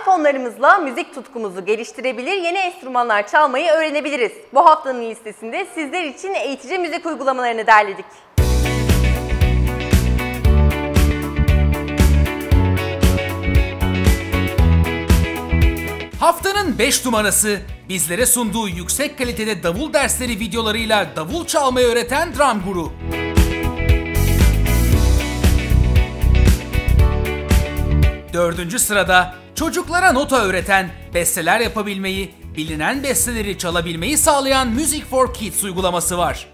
iPhone'larımızla müzik tutkumuzu geliştirebilir, yeni enstrümanlar çalmayı öğrenebiliriz. Bu haftanın listesinde sizler için eğitici müzik uygulamalarını derledik. Haftanın 5 numarası bizlere sunduğu yüksek kalitede davul dersleri videolarıyla davul çalmayı öğreten Drum Guru. Dördüncü sırada çocuklara nota öğreten, besteler yapabilmeyi, bilinen besteleri çalabilmeyi sağlayan Music for Kids uygulaması var.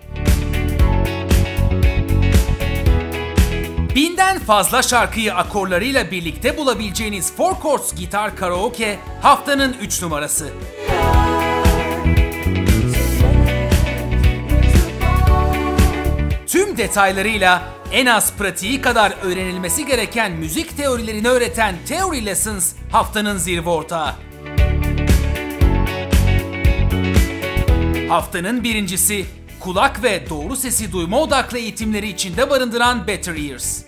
Binden fazla şarkıyı akorlarıyla birlikte bulabileceğiniz Four Chords Gitar Karaoke haftanın 3 numarası. Tüm detaylarıyla en az pratiği kadar öğrenilmesi gereken müzik teorilerini öğreten Theory Lessons haftanın zirve ortağı. Haftanın birincisi kulak ve doğru sesi duyma odaklı eğitimleri içinde barındıran Better Ears.